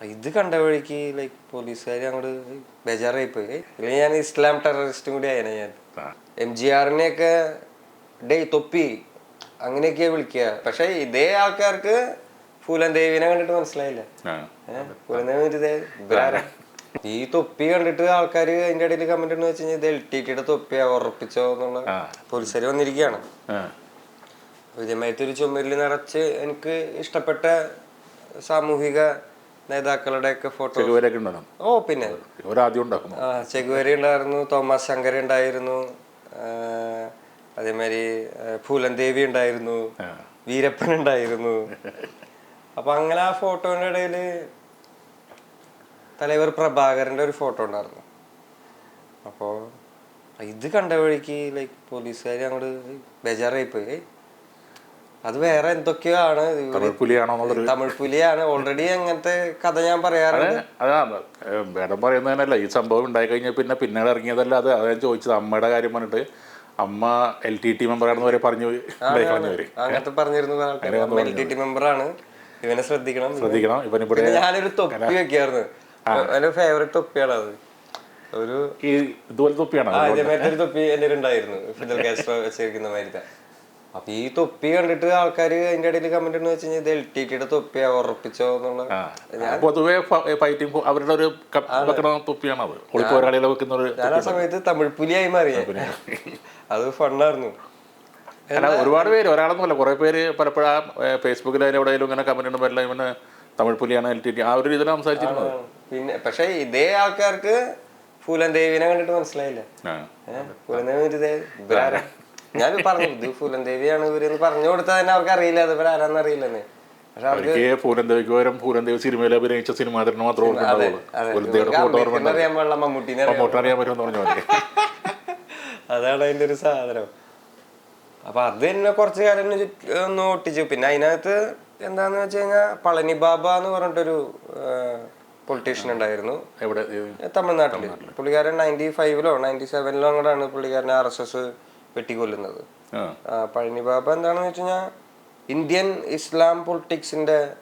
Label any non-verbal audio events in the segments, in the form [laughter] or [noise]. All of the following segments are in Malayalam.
ഇത് കണ്ട വഴിക്ക് ലൈക്ക് പോലീസുകാർ അങ്ങോട്ട് ബേജാറായി പോയി ഇല്ലെങ്കിൽ ഞാൻ ഇസ്ലാം ടെററിസ്റ്റും കൂടി ആയനെ ഞാൻ. എം ജി ആറിനെയൊക്കെ ഡേ തൊപ്പി അങ്ങനെയൊക്കെയാ വിളിക്കുക പക്ഷെ ഇതേ ആൾക്കാർക്ക് ഫൂലൻ ദേവിനെ കണ്ടിട്ട് മനസ്സിലായില്ല? ദേവി? ഈ തൊപ്പി കണ്ടിട്ട് ആൾക്കാർ അതിന്റെ ഇടയിൽ കമന്റ് എന്ന് വെച്ച് കഴിഞ്ഞാൽ ഇത് എൽ ടി ടിയുടെ തൊപ്പിയാ ഉറപ്പിച്ചോ എന്നുള്ള. പോലീസുകാർ വന്നിരിക്കുകയാണ് വിജയമായിട്ട് ഒരു ചുമരിൽ നിറച്ച് എനിക്ക് ഇഷ്ടപ്പെട്ട സാമൂഹിക നേതാക്കളുടെ ഒക്കെ ഫോട്ടോ ഓ പിന്നെ. ചെഗുവേരി ഉണ്ടായിരുന്നു തോമസ് ശങ്കര ഉണ്ടായിരുന്നു അതേമാതിരി ആ, ഫൂലൻ ദേവി ഉണ്ടായിരുന്നു വീരപ്പൻ ഉണ്ടായിരുന്നു. അപ്പൊ അങ്ങനെ ആ ഫോട്ടോന്റെ ഇടയിൽ തലവർ പ്രഭാകരന്റെ ഒരു ഫോട്ടോ ഉണ്ടായിരുന്നു. അപ്പോ ഇത് കണ്ട വഴിക്ക് ലൈക് പോലീസുകാർ അങ്ങോട്ട് ബേജാറായി പോയി അത് വേറെ എന്തൊക്കെയോ ആണ് തമിഴ് പുലിയാണോ തമിഴ് പുലിയാണ്. ഓൾറെഡി അങ്ങനത്തെ കഥ ഞാൻ പറയാറുണ്ട്. അതാ മേഡം പറയുന്നതിനല്ല ഈ സംഭവം ഉണ്ടായി കഴിഞ്ഞാൽ പിന്നെ പിന്നീട് ഇറങ്ങിയതല്ല അത്. അതെ ഞാൻ ചോദിച്ചത്. അമ്മയുടെ കാര്യം പറഞ്ഞിട്ട് അമ്മ എൽ ടി ടി മെമ്പറാണെന്ന് വരെ പറഞ്ഞു അങ്ങനത്തെ പറഞ്ഞിരുന്നു എൽ ടി ടി മെമ്പറാണ് ഇവനെ ശ്രദ്ധിക്കണം. ശ്രദ്ധിക്കണം. ഇവൻ ഇവിടെ ഞാനൊരു തൊപ്പി വെക്കായിരുന്നു. എന്റെ ഫേവറേറ്റ് തൊപ്പിയാണ് അത്. ഒരു ഈ ഇതുപോലെ തൊപ്പിയാണ്? തൊപ്പി എന്റെ ഉണ്ടായിരുന്നു ഫിദൽ കാസ്ട്രോ വെച്ചിരിക്കുന്ന മാതിരത്തെ. അപ്പൊ ഈ തൊപ്പി കണ്ടിട്ട് ആൾക്കാർ അതിന്റെ ഇടയിൽ കമന്റ് എന്ന് വെച്ച് കഴിഞ്ഞാൽ ഇത് എൽ ടി ടിയുടെ തൊപ്പിയാ ഉറപ്പിച്ചോ എന്നുള്ള ആ. പൊതുവെ ഫൈറ്റിംഗ് അവരുടെ ഒരു വെക്കണ തൊപ്പിയാണ് അത്. പോരാളികളെ വെക്കുന്ന ഒരു ഞാൻ ആ സമയത്ത് തമിഴ് പുലിയായി മാറിയേ. [laughs] അത് ഫണ്ണായിരുന്നു. അല്ല ഒരുപാട് പേര് ഒരാളൊന്നുമല്ല കുറെ പേര് പലപ്പോഴും ഫേസ്ബുക്കിലായാലും എവിടെയെങ്കിലും ഇങ്ങനെ കമന്റ് ഇടുമ്പോൾ ഇവന് തമിഴ് പുലിയാണ് എൽ ടി ടി ആ ഒരു രീതിയിൽ സംസാരിച്ചിരുന്നത്. പിന്നെ പക്ഷെ ഇതേ ആൾക്കാർക്ക് ഫൂലൻ ദേവിനെ കണ്ടിട്ട് മനസ്സിലായില്ല? ആ. ഫൂലൻ ദേവി? ഞാൻ പറഞ്ഞു ഇത് ഫൂലൻ ദേവിയാണ് ഇവരെന്ന് പറഞ്ഞു കൊടുത്താൽ തന്നെ അവർക്ക് അറിയില്ല അത് ഇവരാരാന്ന് അറിയില്ലെന്ന്. പക്ഷെ അവർക്ക് പകരം സിനിമയിൽ അഭിനയിച്ച സിനിമാതരന് മാത്രമേ ഓർമ്മയുണ്ടാവുള്ളൂ അതെ പൂരൻ ദേവിയുടെ ഫോട്ടോ ഓർമ്മ അംബേദ്കറിനെ അറിയാൻ പാടില്ല മമ്മൂട്ടിനെ അറിയാം ഫോട്ടോ അറിയാൻ പറ്റുമെന്ന് പറഞ്ഞു മതി. [laughs] അതാണ് അതിന്റെ ഒരു സാധനം. അപ്പൊ അത് കുറച്ച് കാലം ഒന്ന് ചുറ്റ് ഒന്ന് ഒട്ടിച്ചു. പിന്നെ അതിനകത്ത് എന്താന്ന് വെച്ച് കഴിഞ്ഞാൽ പളനി ബാബ എന്ന് പറഞ്ഞിട്ടൊരു പൊളിറ്റീഷ്യൻ ഉണ്ടായിരുന്നു. എവിടെ? തമിഴ്നാട്ടിൽ. പുള്ളിക്കാരൻ നയന്റി ഫൈവിലോ നയന്റി സെവനിലോ അങ്ങോട്ടാണ് പുള്ളിക്കാരൻ ആർ എസ് എസ് വെട്ടിക്കൊല്ലുന്നത്. പഴനി ബാബ എന്താണെന്ന് വെച്ച് കഴിഞ്ഞാൽ ഇന്ത്യൻ ഇസ്ലാം പൊളിറ്റിക്സിന്റെ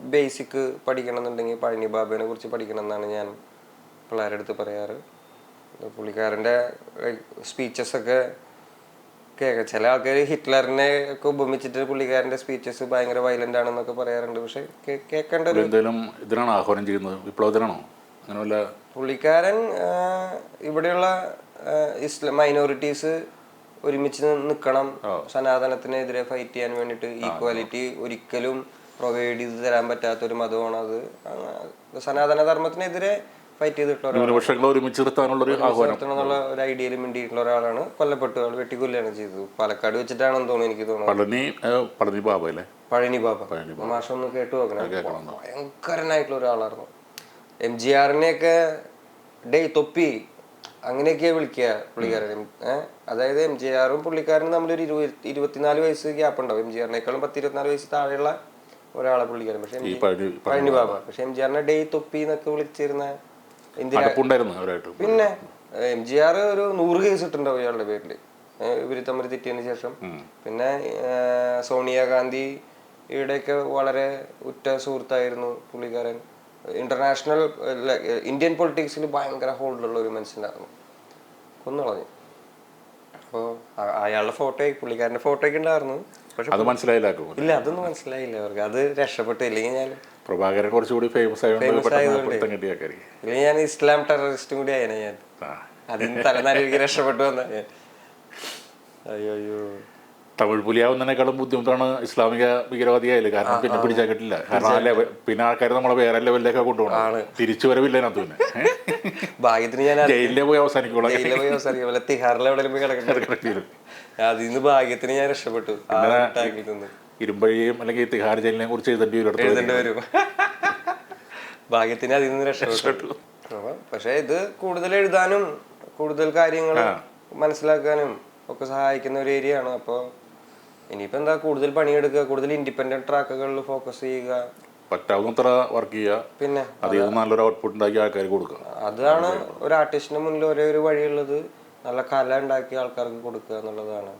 ബേസിക് പഠിക്കണം എന്നുണ്ടെങ്കിൽ പഴനി ബാബയെ കുറിച്ച് പഠിക്കണം എന്നാണ് ഞാൻ പിള്ളേരുടെ അടുത്ത് പറയാറ്. പുള്ളിക്കാരന്റെ സ്പീച്ചസ് ഒക്കെ കേൾക്കാം ചില ആൾക്കാർ ഹിറ്റ്ലറിനെ ഒക്കെ ഉപമിച്ചിട്ട് പുള്ളിക്കാരന്റെ സ്പീച്ചസ് ഭയങ്കര വയലന്റ് ആണെന്നൊക്കെ പറയാറുണ്ട്. പക്ഷെ കേൾക്കേണ്ട ഒരു എന്തെങ്കിലും ഇതിനാണോ ആഹ്വാനം ചെയ്യുന്നത്. വിപ്ലവത്തിനാണോ? പുള്ളിക്കാരൻ ഇവിടെയുള്ള ഇസ്ലാം മൈനോറിറ്റീസ് ഒരുമിച്ച് നിൽക്കണം സനാതനത്തിനെതിരെ ഫൈറ്റ് ചെയ്യാൻ വേണ്ടിയിട്ട് ഈക്വാലിറ്റി ഒരിക്കലും പ്രൊവൈഡ് ചെയ്ത് തരാൻ പറ്റാത്ത ഒരു മതമാണ് അത്. സനാതന ധർമ്മത്തിനെതിരെ ഫൈറ്റ് ചെയ്തിട്ടുള്ള ഒരുമിച്ച് എന്നുള്ള ഒരു ഐഡിയയിൽ മിണ്ടിയിട്ടുള്ള ഒരാളാണ്. കൊല്ലപ്പെട്ടു. ആൾ വെട്ടിക്കൊല്ലാണ് ചെയ്തത്. പാലക്കാട് വെച്ചിട്ടാണെന്ന് തോന്നുന്നു എനിക്ക് തോന്നുന്നു പളനി ബാബ അല്ലേ? പഴനി ബാബ. മാഷം ഒന്ന് കേട്ടു നോക്കണം. ഭയങ്കരനായിട്ടുള്ള ഒരാളായിരുന്നു. എം ജി ആറിനെയൊക്കെ ഡേ തൊപ്പി. അങ്ങനെയൊക്കെയാ വിളിക്കുക പുള്ളിക്കാരൻ അതായത് എം ജി ആറും പുള്ളിക്കാരനും തമ്മിലൊരു ഇരുപത്തി ഇരുപത്തിനാല് വയസ്സ് ഗ്യാപ്പ് ഉണ്ടാവും. എം ജി ആറിനേക്കാളും പത്ത് ഇരുപത്തിനാല് വയസ്സ് താഴെയുള്ള ഒരാളെ പുള്ളിക്കാരൻ. പക്ഷെ ഈ പഴനി പഴനി ബാബ. പക്ഷെ എം ജി ആറിനെ ഡേ തൊപ്പി എന്നൊക്കെ വിളിച്ചിരുന്ന അവരായിട്ട്. പിന്നെ എം ജി ആർ ഒരു നൂറ് കേസ് ഇട്ടുണ്ടാവും ഇയാളുടെ പേരിൽ ഇവർ തമ്മിൽ തെറ്റിയതിന് ശേഷം. പിന്നെ സോണിയാഗാന്ധിയുടെ ഒക്കെ വളരെ ഉറ്റ സുഹൃത്തായിരുന്നു പുള്ളിക്കാരൻ. ഇന്റർനാഷണൽ ഇന്ത്യൻ പൊളിറ്റിക്സിൽ ഭയങ്കര ഹോൾഡുള്ള ഒരു മനുഷ്യനായിരുന്നു. കൊന്നുകളഞ്ഞു അപ്പോൾ അയാളുടെ ഫോട്ടോ പുള്ളിക്കാരന്റെ ഫോട്ടോ ഒക്കെ ഉണ്ടായിരുന്നു. പക്ഷെ അത് മനസ്സിലായില്ല ഇല്ല അതൊന്നും മനസ്സിലായില്ല അവർക്ക്. അത് രക്ഷപ്പെട്ടു. ഇല്ലെങ്കിൽ ഞാൻ പ്രഭാകരൻ കുറച്ചുകൂടി ഫേമസ് ആയതുകൊണ്ട് ഇല്ലെങ്കിൽ ഞാൻ ഇസ്ലാം ടെററിസ്റ്റും കൂടി ആയിരുന്നു ഞാൻ. അതിന് തലനാരിക്ക് രക്ഷപ്പെട്ടു വന്ന അയ്യോ അയ്യോ. തമിഴ് പുലിയാവുന്നതിനേക്കാളും ബുദ്ധിമുട്ടാണ് ഇസ്ലാമിക ഭീകരവാദിയായാലും. കാരണം പിന്നെ പിടിച്ചാൽ കിട്ടില്ല കാരണം പിന്നെ ആൾക്കാർ നമ്മളെ വേറെ ലെവലിലേക്ക് കൊണ്ടുപോകണം തിരിച്ചു വരവില്ല അതിനകത്ത് പിന്നെ. ഭാഗ്യത്തിന് ഞാൻ ജയിലിലെ പോയി അവസാനിക്കുള്ള ജയിലിൽ പോയി അവസാനിക്കും. വല്ല തിഹാറിൽ എവിടെയും പോയി അതിൽ നിന്ന് ഭാഗ്യത്തിന് ഞാൻ രക്ഷപ്പെട്ടു. ഇരുമ്പഴിയും അല്ലെങ്കിൽ തിഹാർ ജയിലിനെ കുറിച്ച് എഴുതേണ്ടി വരും എഴുതേണ്ടി വരും. ഭാഗ്യത്തിന് അതിൽ നിന്ന് രക്ഷപ്പെട്ടു. പക്ഷെ ഇത് കൂടുതൽ എഴുതാനും കൂടുതൽ കാര്യങ്ങൾ മനസ്സിലാക്കാനും ഒക്കെ സഹായിക്കുന്ന ഒരു ഏരിയ ആണ്. അപ്പോൾ ഇനിയിപ്പോ എന്താ കൂടുതൽ പണിയെടുക്കുക? കൂടുതൽ ഇൻഡിപെൻഡന്റ് ട്രാക്കുകളിൽ ഫോക്കസ് ചെയ്യുക. പറ്റാവുന്നത്ര വർക്ക് ചെയ്യുക. പിന്നെ അതിൽ നല്ലൊരു ഔട്ട്പുട്ട് ഉണ്ടാക്കി ആൾക്കാർ കൊടുക്കുക. അതാണ് ഒരു ആർട്ടിസ്റ്റിന് മുന്നിൽ ഒരേ ഒരു വഴിയുള്ളത്. നല്ല കല ഉണ്ടാക്കി ആൾക്കാർക്ക് കൊടുക്കുക എന്നുള്ളതാണ്.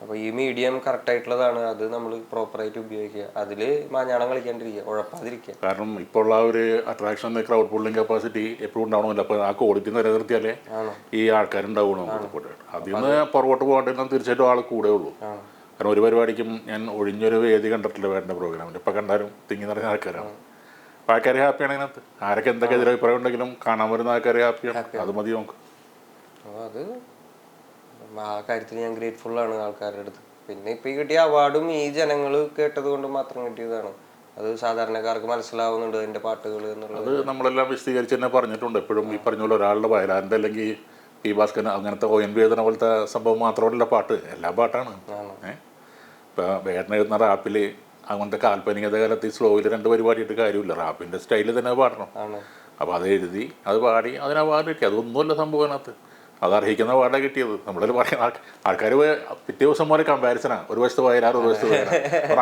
അപ്പോൾ ഈ മീഡിയം കറക്റ്റ് ആയിട്ടുള്ളതാണ് അത് നമ്മൾ പ്രോപ്പർ ആയിട്ട് ഉപയോഗിക്കുക. അതിൽ മാഞ്ഞാണം കളിക്കാണ്ടിരിക്കുക ഉഴപ്പാതിരിക്കുക. കാരണം ഇപ്പോൾ ഉള്ള ഒരു അട്രാക്ഷൻ ക്രൗഡ് പുള്ളിംഗ് കപ്പാസിറ്റി എപ്പോഴും ഉണ്ടാവണമല്ലോ. അപ്പോൾ ആ ക്വാളിറ്റി നിലനിർത്തിയാലേ ഈ ആൾക്കാരുണ്ടാവുള്ളൂ അതിൽ നിന്ന് പുറകോട്ട് പോകേണ്ടത് തീർച്ചയായിട്ടും ആൾ കൂടെ ഉള്ളൂ. കാരണം ഒരു പരിപാടിക്കും ഞാൻ ഒഴിഞ്ഞൊരു വേദി കണ്ടിട്ടില്ല വേണ്ട പ്രോഗ്രാമിൽ ഇപ്പം കണ്ടാലും തിങ്ങി നിറഞ്ഞ ആൾക്കാരാണ്. അപ്പോൾ ആൾക്കാർ ഹാപ്പിയാണ് അതിനകത്ത്. ആരൊക്കെ എന്തൊക്കെ എതിരഭിപ്രായം ഉണ്ടെങ്കിലും കാണാൻ വരുന്ന ആൾക്കാർ ഹാപ്പിയാണ് അത് മതി നമുക്ക്. അത് ആ കാര്യത്തിന് ഞാൻ ഗ്രേറ്റ്ഫുൾ ആണ് ആൾക്കാരുടെ അടുത്ത്. പിന്നെ ഇപ്പൊ ഈ കിട്ടിയ അവാർഡും ഈ ജനങ്ങൾ കേട്ടത് കൊണ്ട് മാത്രം കിട്ടിയതാണ്. അത് സാധാരണക്കാർക്ക് മനസ്സിലാവുന്നുണ്ട് എന്റെ പാട്ടുകൾ എന്നുള്ളത്. അത് നമ്മളെല്ലാം വിശദീകരിച്ച് തന്നെ പറഞ്ഞിട്ടുണ്ട്. എപ്പോഴും ഈ പറഞ്ഞ പോലെ ഒരാളുടെ വയലാറിന്റെ അല്ലെങ്കിൽ പി ഭാസ്കരൻ അങ്ങനത്തെ ഒ എൻ വേദന പോലത്തെ സംഭവം മാത്രമല്ല പാട്ട്. എല്ലാ പാട്ടാണ്. ഏഹ് ഇപ്പം വേടന എഴുതുന്ന റാപ്പിൽ അങ്ങനത്തെ കാൽപ്പനികത കാലത്ത് ഈ സ്ലോയിൽ രണ്ട് പരിപാടിയിട്ട് കാര്യമില്ല. റാപ്പിന്റെ സ്റ്റൈലിൽ തന്നെ പാടണം. അപ്പോൾ അത് എഴുതി അത് പാടി അതിന് അവാർഡ് കിട്ടി. അതൊന്നുമല്ല സംഭവം അതിനകത്ത്. അത് അർഹിക്കുന്ന അവാർഡാണ് കിട്ടിയത്. നമ്മളൊരു പറയുന്ന ആൾക്കാർ പിറ്റേ ദിവസം പോലെ കമ്പാരിസനാണ് ഒരു വശത്ത് വയലാർ ഒരു വശത്ത് വയലാർ.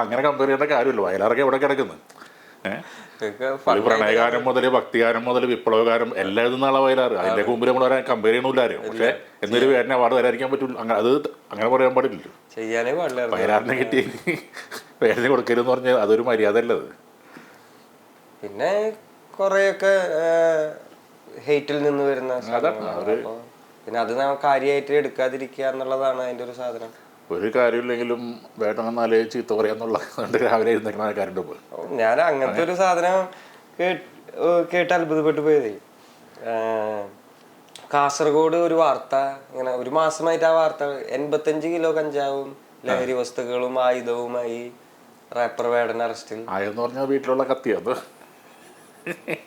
അങ്ങനെ കമ്പയർ ചെയ്യേണ്ട കാര്യമില്ല. വയലാറൊക്കെ എവിടെ കിടക്കുന്നത് ഏഹ് പ്രണയകാരം മുതൽ ഭക്തികാരം മുതൽ വിപ്ലവകാരം എല്ലാം എഴുതുന്ന വയലാറ് അതിന്റെ മുമ്പിൽ നമ്മൾ വരാൻ കമ്പയർ ചെയ്യണില്ലാരും പക്ഷെ എന്നൊരു പേരിനെ അവാർഡ് തരാതിരിക്കാൻ പറ്റില്ല അങ്ങനെ അത് അങ്ങനെ പറയാൻ പാടില്ല ചെയ്യാനേ പാടില്ലായിരുന്നു വയലാറിനെ കിട്ടി. പേരിനെ കൊടുക്കരുതെന്ന് പറഞ്ഞാൽ അതൊരു മര്യാദ അല്ലത് പിന്നെ കൊറേയൊക്കെ ഹെയ്റ്റിൽ നിന്ന് വരുന്ന പിന്നെ അത് നാം കാര്യമായിട്ട് എടുക്കാതിരിക്കുക എന്നുള്ളതാണ് അതിന്റെ ഒരു സാധനം. ഒരു കാര്യമില്ലെങ്കിലും വേണമെന്നാലേ ചീത്ത പറയാന്നുള്ള കൊണ്ട് രാവിലെ ഞാൻ അങ്ങനത്തെ ഒരു സാധനം കേട്ട് അത്ഭുതപ്പെട്ടു പോയതേ. കാസർഗോഡ് ഒരു വാർത്ത ഇങ്ങനെ ഒരു മാസമായിട്ട് ആ വാർത്ത എൺപത്തഞ്ച് കിലോ കഞ്ചാവും ലഹരി വസ്തുക്കളും ആയുധവുമായി റാപ്പർ വേടൻ അറസ്റ്റിൽ. ആയെന്ന് പറഞ്ഞാൽ വീട്ടിലുള്ള കത്തിയത്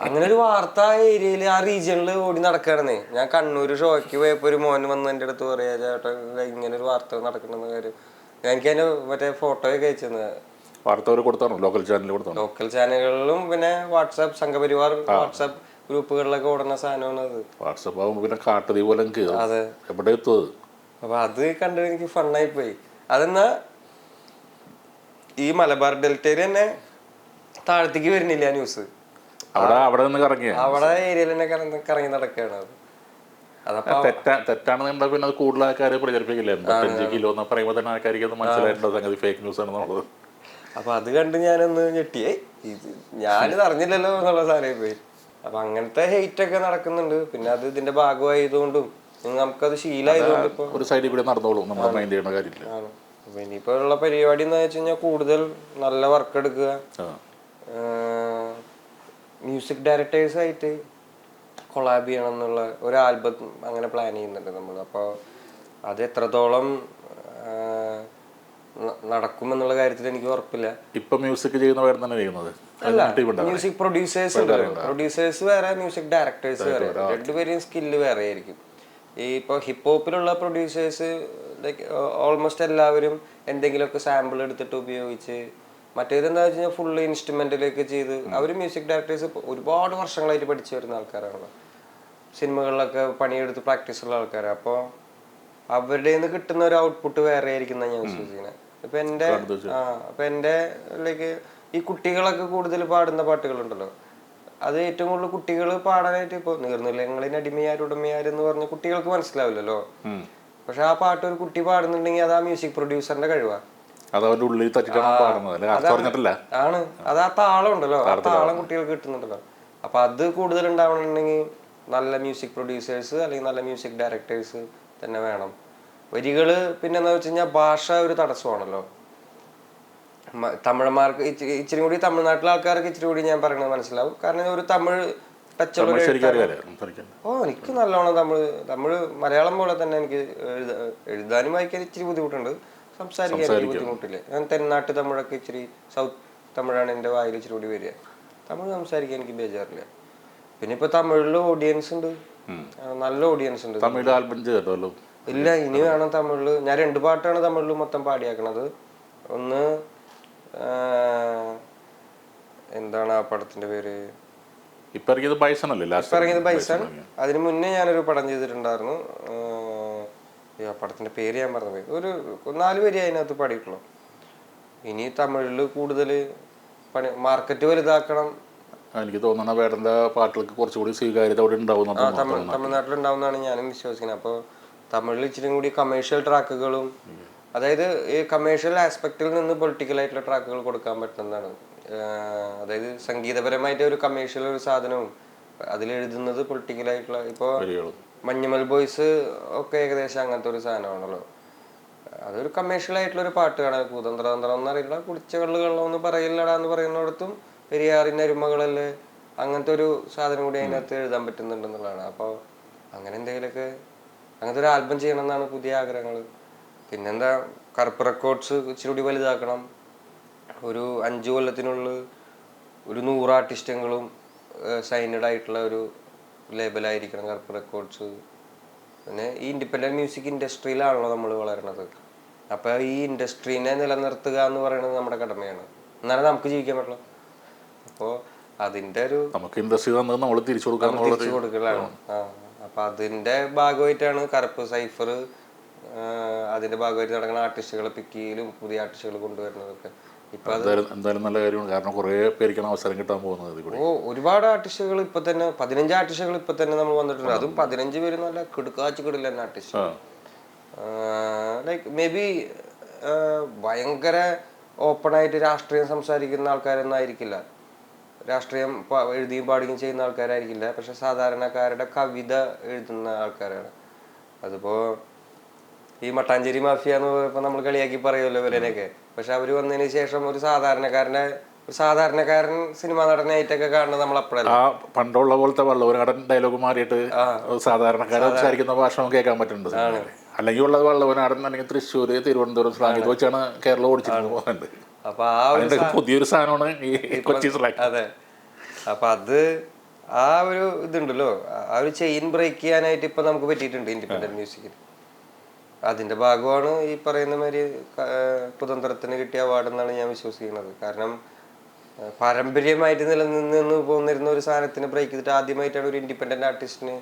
അങ്ങനെ ഒരു വാർത്ത ആ ഏരിയയിൽ ആ റീജിയണിൽ ഓടി നടക്കണേ ഞാൻ കണ്ണൂർ ഷോയ്ക്ക് പോയപ്പോ ഒരു മോൻ വന്ന് എന്റെ അടുത്ത് പറയാ ചേട്ടാ ഇങ്ങനെ ഒരു വാർത്ത നടക്കണമെന്ന് കാര്യം. എനിക്ക് അതിന്റെ മറ്റേ ഫോട്ടോ ഒക്കെ വാർത്ത അവർ കൊടുത്താണോ? ലോക്കൽ ചാനലിൽ കൊടുത്താണോ? ലോക്കൽ ചാനലുകളിലും പിന്നെ വാട്സാപ്പ് സംഘപരിവാർ വാട്സാപ്പ് ഗ്രൂപ്പുകളിലൊക്കെ ഓടുന്ന സാധനമാണ് അത്. വാട്സപ്പ് ആകുമ്പോൾ പിന്നെ കാട്ടതി പോലെ അതെ. എവിടെ എത്തുന്നത് അപ്പൊ അത് കണ്ടത് എനിക്ക് ഫണ്ണായി പോയി അതെന്നാ ഈ മലബാർ ഡെൽറ്റയിൽ തന്നെ താഴത്തേക്ക് വരുന്നില്ല ന്യൂസ് അവിടെ അവിടെ നിന്ന് കറങ്ങിയ? അവിടെ ഏരിയയിൽ തന്നെ കറങ്ങി നടക്കുകയാണ് അത്. അതപ്പോ തെറ്റാ പിന്നെ അത് കൂടുതൽ ആൾക്കാർ പ്രചരിപ്പിക്കില്ല? എൺപത്തഞ്ച് കിലോ എന്ന് പറയുമ്പോൾ തന്നെ ആൾക്കാർക്ക് അത് മനസ്സിലായിട്ടുള്ള സംഗതി ഫേക്ക് ന്യൂസ് ആണെന്നുള്ളത് അപ്പൊ അത് കണ്ട് ഞാനൊന്ന് ഞെട്ടിയേ ഇത് ഞാനിത് അറിഞ്ഞില്ലല്ലോ എന്നുള്ള സാധനം പോയി അപ്പൊ അങ്ങനത്തെ ഹെയ്റ്റ് ഒക്കെ നടക്കുന്നുണ്ട്. പിന്നെ അത് ഇതിന്റെ ഭാഗമായതുകൊണ്ടും നമുക്കത് ശീലമായതുകൊണ്ട് ഒരു സൈഡിൽ കൂടെ നടന്നോളും നമ്മൾ മൈൻഡ് ചെയ്യേണ്ട കാര്യമില്ല. ഇനിയിപ്പോ ഉള്ള പരിപാടി എന്ന് വെച്ച് കഴിഞ്ഞാൽ കൂടുതൽ നല്ല വർക്ക് എടുക്കുക. മ്യൂസിക് ഡയറക്ടേഴ്സായിട്ട് കൊളാബ് ചെയ്യണം എന്നുള്ള ഒരു ആൽബം അങ്ങനെ പ്ലാൻ ചെയ്യുന്നുണ്ട് നമ്മൾ. അപ്പോൾ അത് എത്രത്തോളം ആ, ന- നടക്കുമെന്നുള്ള കാര്യത്തിൽ എനിക്ക് ഉറപ്പില്ല. ഇപ്പൊ മ്യൂസിക് ചെയ്യുന്ന പേര് തന്നെ ചെയ്യുന്നത്. അല്ല മ്യൂസിക് പ്രൊഡ്യൂസേഴ്സ് പ്രൊഡ്യൂസേഴ്സ് വേറെ. മ്യൂസിക് ഡയറക്ടേഴ്സ് വേറെ രണ്ടുപേരെയും സ്കില്ല് വേറെ ആയിരിക്കും. ഈ ഇപ്പോൾ ഹിപ്പ് ഹോപ്പിലുള്ള പ്രൊഡ്യൂസേഴ്സ് ലൈക്ക് ഓൾമോസ്റ്റ് എല്ലാവരും എന്തെങ്കിലുമൊക്കെ സാമ്പിൾ എടുത്തിട്ട് ഉപയോഗിച്ച് മറ്റേത് എന്താ വെച്ച് കഴിഞ്ഞാൽ ഫുള്ള് ഇൻസ്ട്രുമെന്റിലേക്ക് ചെയ്ത് അവർ മ്യൂസിക് ഡയറക്ടേഴ്സ് ഒരുപാട് വർഷങ്ങളായിട്ട് പഠിച്ചു വരുന്ന ആൾക്കാരാണ്. സിനിമകളിലൊക്കെ പണിയെടുത്ത് പ്രാക്ടീസ് ഉള്ള ആൾക്കാരാണ് അപ്പോൾ അവരുടെ നിന്ന് കിട്ടുന്ന ഒരു ഔട്ട്പുട്ട് വേറെ ആയിരിക്കും ഞാൻ വിശ്വസിക്കുന്നത് ഇപ്പൊ എന്റെ ആ അപ്പൊ എന്റെ ലൈക്ക് ഈ കുട്ടികളൊക്കെ കൂടുതൽ പാടുന്ന പാട്ടുകളുണ്ടല്ലോ. അത് ഏറ്റവും കൂടുതൽ കുട്ടികൾ പാടാനായിട്ട് ഇപ്പോൾ നീർനിലയങ്ങളിൽ എന്ന് പറഞ്ഞ കുട്ടികൾക്ക് മനസ്സിലാവില്ലല്ലോ. പക്ഷെ ആ പാട്ട് ഒരു കുട്ടി പാടുന്നുണ്ടെങ്കിൽ അത് ആ മ്യൂസിക് പ്രൊഡ്യൂസറിന്റെ കഴിവാ. അത് ഉള്ളിൽ തട്ടിട്ടാണ് പാടുന്നത്. പറഞ്ഞിട്ടില്ല? ആണ്. അത് ആ താളം ഉണ്ടല്ലോ ആ താളം കുട്ടികൾക്ക് കിട്ടുന്നുണ്ടല്ലോ. അപ്പൊ അത് കൂടുതൽ ഉണ്ടാവണമെന്നുണ്ടെങ്കിൽ നല്ല മ്യൂസിക് പ്രൊഡ്യൂസേഴ്സ് അല്ലെങ്കിൽ നല്ല മ്യൂസിക് ഡയറക്ടേഴ്സ് തന്നെ വേണം. വരികൾ പിന്നെ എന്താ വെച്ച് കഴിഞ്ഞാൽ ഭാഷ ഒരു തടസ്സമാണല്ലോ. തമിഴന്മാർക്ക് ഇച്ചിരി കൂടി തമിഴ്നാട്ടിലെ ആൾക്കാർക്ക് ഇച്ചിരി കൂടി ഞാൻ പറയുന്നത് മനസ്സിലാവും. കാരണം ഒരു തമിഴ് ടച്ചുള്ള ഓ എനിക്ക് നല്ലോണം തമിഴ് തമിഴ് മലയാളം പോലെ തന്നെ എനിക്ക് എഴുത എഴുതാനും വായിക്കാൻ ഇച്ചിരി ബുദ്ധിമുട്ടുണ്ട്. സംസാരിക്കാൻ ബുദ്ധിമുട്ടില്ല. ഞാൻ തെന്നാട്ട് തമിഴൊക്കെ ഇച്ചിരി സൗത്ത് തമിഴാണ് എന്റെ വായിൽ ഇച്ചിരി കൂടി വരിക. തമിഴ് സംസാരിക്കാൻ എനിക്ക് ബേജാറില്ല. പിന്നെ ഇപ്പൊ തമിഴിൽ ഓഡിയൻസ് ഉണ്ട്. നല്ല ഓഡിയൻസ് ഉണ്ട്. തമിഴ് ആൽബം ചെയ്തിട്ടല്ലോ ഇല്ല ഇനി വേണം തമിഴിൽ. ഞാൻ രണ്ട് പാട്ടാണ് തമിഴിൽ മൊത്തം പാടിയാക്കണത്. ഒന്ന് എന്താണ് ആ പടത്തിന്റെ പേര്? ഇപ്പൊ ഇറങ്ങിയത് ബൈസൺ അല്ലേ? ഇറങ്ങിയത് ബൈസൺ അതിന് മുന്നേ ഞാനൊരു പടം ചെയ്തിട്ടുണ്ടായിരുന്നു. ആ പടത്തിന്റെ പേര് ഞാൻ മറന്നുപോയി. ഒരു നാല് വരി അതിനകത്ത് പാടിയിട്ടുള്ളൂ ഇനി തമിഴിൽ കൂടുതൽ പണി മാർക്കറ്റ് വലുതാക്കണം. എനിക്ക് തോന്നുന്ന വേടന്റെ പാട്ടുകൾക്ക് കുറച്ചുകൂടി സ്വീകാര്യത അവിടെ ഉണ്ടാവും തമിഴ്നാട്ടിലുണ്ടാവുന്നതാണ് ഞാനും വിശ്വസിക്കുന്നത്. അപ്പോൾ തമിഴിൽ ഇച്ചിരി കൂടി കമേഴ്ഷ്യൽ ട്രാക്കുകളും അതായത് ഈ കമേഴ്ഷ്യൽ ആസ്പെക്റ്റിൽ നിന്ന് പൊളിറ്റിക്കൽ ആയിട്ടുള്ള ട്രാക്കുകൾ കൊടുക്കാൻ പറ്റുന്നതാണ്. അതായത് സംഗീതപരമായിട്ട് ഒരു കമേഴ്ഷ്യൽ ഒരു സാധനവും അതിലെഴുതുന്നത് പൊളിറ്റിക്കൽ ആയിട്ടുള്ള ഇപ്പോൾ മഞ്ഞുമൽ ബോയ്സ് ഒക്കെ ഏകദേശം അങ്ങനത്തെ ഒരു സാധനമാണല്ലോ. അതൊരു കമേഴ്ഷ്യൽ ആയിട്ടുള്ള ഒരു പാട്ടാണ്. കൂതന്ത്രതന്ത്രം എന്നറിയില്ല. കുളിച്ച കള്ളുകളോ എന്ന് പറയില്ലടാ എന്ന് പറയുന്നിടത്തും പെരിയാറിന്റെ അരുമകളല്ലേ അങ്ങനത്തെ ഒരു സാധനം കൂടി അതിനകത്ത് എഴുതാൻ പറ്റുന്നുണ്ടെന്നുള്ളതാണ് അപ്പോൾ അങ്ങനെ എന്തെങ്കിലുമൊക്കെ അങ്ങനത്തെ ഒരു ആൽബം ചെയ്യണം എന്നാണ് പുതിയ ആഗ്രഹങ്ങൾ. പിന്നെന്താ കറുപ്പ് റെക്കോർഡ്സ് ഇച്ചിരി കൂടി വലുതാക്കണം. ഒരു അഞ്ച് കൊല്ലത്തിനുള്ളിൽ ഒരു നൂറ് ആർട്ടിസ്റ്റുകളും സൈനഡ് ആയിട്ടുള്ള ഒരു ലേബലായിരിക്കണം കറുപ്പ് റെക്കോർഡ്സ് പിന്നെ ഈ ഇൻഡിപെൻഡന്റ് മ്യൂസിക് ഇൻഡസ്ട്രിയിലാണല്ലോ നമ്മൾ വളരണത്. അപ്പോൾ ഈ ഇൻഡസ്ട്രീനെ നിലനിർത്തുക എന്ന് പറയുന്നത് നമ്മുടെ കടമയാണ്. എന്നാലും നമുക്ക് ജീവിക്കാൻ പറ്റുള്ളൂ. അപ്പോൾ അതിന്റെ ഒരു നമുക്ക് ഇൻഡസ്ട്രി തന്നത് നമ്മൾ തിരിച്ചു കൊടുക്കാൻ തിരിച്ചു കൊടുക്കലാണ്. അപ്പോൾ അതിന്റെ അതിന്റെ ഭാഗമായിട്ടാണ് കറുപ്പ് സൈഫർ അതിന്റെ ഭാഗമായിട്ട് നടക്കുന്ന ആർട്ടിസ്റ്റുകളെ പിക്ക് ചെയ്യലും പുതിയ ആർട്ടിസ്റ്റുകൾ കൊണ്ടുവരുന്നതൊക്കെ. ഇപ്പൊ എന്തായാലും നല്ല കാര്യമാണ്. കാരണം കുറേ പേർക്കാണ് അവസരം കിട്ടാൻ പോകുന്നത് ഓ ഒരുപാട് ആർട്ടിസ്റ്റുകൾ ഇപ്പൊ തന്നെ പതിനഞ്ച് ആർട്ടിസ്റ്റുകൾ ഇപ്പൊ തന്നെ നമ്മൾ വന്നിട്ടുണ്ട്. അതും പതിനഞ്ച് പേര് നല്ല കിടുക്കാച്ചു കിടില്ല തന്നെ ആർട്ടിസ്റ്റ്. ലൈക്ക് മേ ബി ഭയങ്കര ഓപ്പൺ ആയിട്ട് രാഷ്ട്രീയം സംസാരിക്കുന്ന ആൾക്കാരൊന്നും ആയിരിക്കില്ല. രാഷ്ട്രീയം എഴുതിയും പാടുകയും ചെയ്യുന്ന ആൾക്കാരായിരിക്കില്ല. പക്ഷെ സാധാരണക്കാരുടെ കവിത എഴുതുന്ന ആൾക്കാരാണ്. അതിപ്പോ ഈ മട്ടാഞ്ചേരി മാഫിയ എന്ന് പറയുമ്പോ നമ്മൾ കളിയാക്കി പറയുമല്ലോ ഇവരനെയൊക്കെ പക്ഷെ അവർ വന്നതിന് ശേഷം ഒരു സാധാരണക്കാരന്റെ ഒരു സാധാരണക്കാരൻ സിനിമാ നടനായിട്ടൊക്കെ കാണുന്നത് നമ്മൾ അപ്പോഴല്ല? ആ പണ്ടുള്ള പോലത്തെ വള്ളവനാടൻ ഡയലോഗ് മാറിയിട്ട് സാധാരണക്കാരെ സംസാരിക്കുന്ന ഭാഷ നമുക്ക് കേൾക്കാൻ പറ്റുന്നുണ്ട്. അല്ലെങ്കിൽ ഉള്ളത് വള്ളവനാടൻ അല്ലെങ്കിൽ തൃശ്ശൂർ തിരുവനന്തപുരം സ്ലാങ് ഇത് വെച്ചാണ് കേരളം ഓടിച്ചിട്ട് പോകുന്നുണ്ട് അപ്പൊ ആ ഒരു പുതിയൊരു സാധനമാണ് ഈ കൊച്ചി സ്ലാങ് അതെ. അപ്പൊ അത് ആ ഒരു ഇതുണ്ടല്ലോ. ആ ഒരു ചെയിൻ ബ്രേക്ക് ചെയ്യാനായിട്ട് ഇപ്പൊ നമുക്ക് പറ്റിയിട്ടുണ്ട് ഇൻഡിപെൻഡന്റ് മ്യൂസിക്കിൽ അതിന്റെ ഭാഗമാണ് ഈ പറയുന്ന മാതിരി കുതന്ത്രത്തിന് കിട്ടിയ അവാർഡ് എന്നാണ് ഞാൻ വിശ്വസിക്കുന്നത്. കാരണം പാരമ്പര്യമായിട്ട് നിലനിന്ന് പോന്നിരുന്ന ഒരു സാധനത്തിന് ബ്രേക്ക് ചെയ്തിട്ട് ആദ്യമായിട്ടാണ് ഒരു ഇൻഡിപെൻഡന്റ് ആർട്ടിസ്റ്റിന്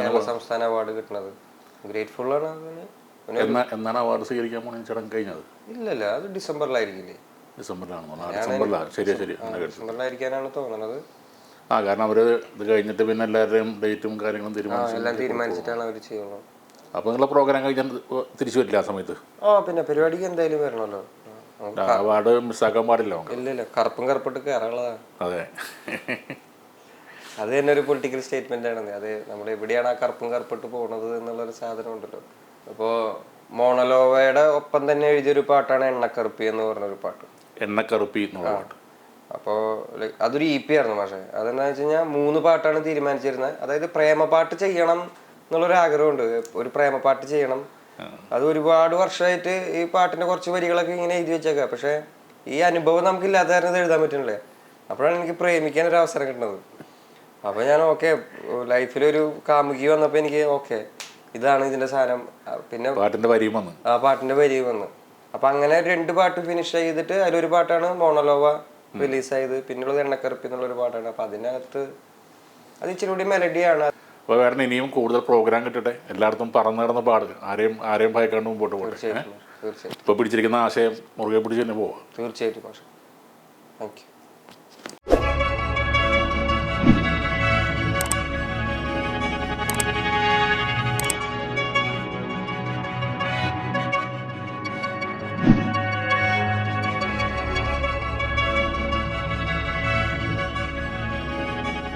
കേരള സംസ്ഥാന അവാർഡ് കിട്ടുന്നത്. ഗ്രേറ്റ്ഫുൾ ആണ് അതിന് എന്നാണ് അവാർഡ് സ്വീകരിക്കാൻ പോണ ചടങ്ങ് കഴിഞ്ഞത്? ഇല്ലല്ല അത് ഡിസംബറിലായിരിക്കില്ലേ. ഡിസംബറിലാണ് ശരി ശരി. ഡിസംബറിലായിരിക്കാനാണ് തോന്നുന്നത് ആ കാരണം അവർ ഇത് കഴിഞ്ഞിട്ട് പിന്നെ എല്ലാവരുടെയും ഡേറ്റും കാര്യങ്ങളും തീരുമാനിച്ചു എല്ലാം തീരുമാനിച്ചിട്ടാണ് അവർ ചെയ്യുള്ളൂ അപ്പോൾ നിങ്ങളെ പ്രോഗ്രാം കഴിഞ്ഞാൽ തിരിച്ചു വരില്ല ആ സമയത്ത്. ആ പിന്നെ പരിപാടിക്ക് എന്തായാലും വരണല്ലോ. അവാർഡ് മിസ്സാക്കാൻ പാടില്ല ഇല്ല ഇല്ല കറുപ്പും കറുപ്പിട്ട് കയറാനുള്ളതാണ് അതെ. അത് തന്നെ ഒരു പൊളിറ്റിക്കൽ സ്റ്റേറ്റ്മെന്റ് ആണ്. അത് നമ്മൾ എവിടെയാണ് ആ കറുപ്പും കറുപ്പിട്ട് പോകുന്നത് എന്നുള്ളൊരു സാധനം ഉണ്ടല്ലോ. അപ്പോൾ മോണലോവയുടെ ഒപ്പം തന്നെ എഴുതിയൊരു പാട്ടാണ് എണ്ണക്കറുപ്പി എന്ന് പറഞ്ഞൊരു പാട്ട്. എണ്ണക്കറുപ്പി എന്നുള്ള പാട്ട്. അപ്പോൾ അതൊരു ഇ പി ആയിരുന്നു പക്ഷേ അതെന്താ വെച്ച് കഴിഞ്ഞാൽ മൂന്ന് പാട്ടാണ് തീരുമാനിച്ചിരുന്നത്. അതായത് പ്രേമ പാട്ട് ചെയ്യണം എന്നുള്ളൊരു ആഗ്രഹമുണ്ട് ഒരു പ്രേമപാട്ട് ചെയ്യണം. അത് ഒരുപാട് വർഷമായിട്ട് ഈ പാട്ടിന്റെ കുറച്ച് വരികളൊക്കെ ഇങ്ങനെ എഴുതി വെച്ചേക്ക. പക്ഷെ ഈ അനുഭവം നമുക്ക് ഇല്ലാത്ത കാരണം എഴുതാൻ പറ്റുന്നില്ലേ? അപ്പോഴാണ് എനിക്ക് പ്രേമിക്കാൻ ഒരു അവസരം കിട്ടുന്നത്. അപ്പൊ ഞാൻ ഓക്കെ ലൈഫിലൊരു കാമുകി വന്നപ്പോ എനിക്ക് ഓക്കെ ഇതാണ് ഇതിന്റെ സാധനം പിന്നെ പാട്ടിന്റെ വരിയും വന്നു. ആ പാട്ടിന്റെ വരി വന്നു. അപ്പൊ അങ്ങനെ രണ്ട് പാട്ട് ഫിനിഷ് ചെയ്തിട്ട് അതിലൊരു പാട്ടാണ് മോണലോവ റിലീസായത്. പിന്നുള്ളത് എണ്ണക്കറുപ്പി എന്നുള്ള ഒരു പാട്ടാണ്. അപ്പൊ അതിനകത്ത് അത് ഇച്ചിരി കൂടി മെലഡിയാണ് അപ്പോൾ വേറെ ഇനിയും കൂടുതൽ പ്രോഗ്രാം കിട്ടട്ടെ. എല്ലായിടത്തും പറന്ന് കിടന്ന് പാടുക ആരെയും ആരെയും ഭയക്കാണ്ട് മുമ്പോട്ട് പോകട്ടെ ഇപ്പോൾ പിടിച്ചിരിക്കുന്ന ആശയം മുറുകെ പിടിച്ച് തന്നെ പോവാം. തീർച്ചയായിട്ടും ഓക്കെ താങ്ക് യു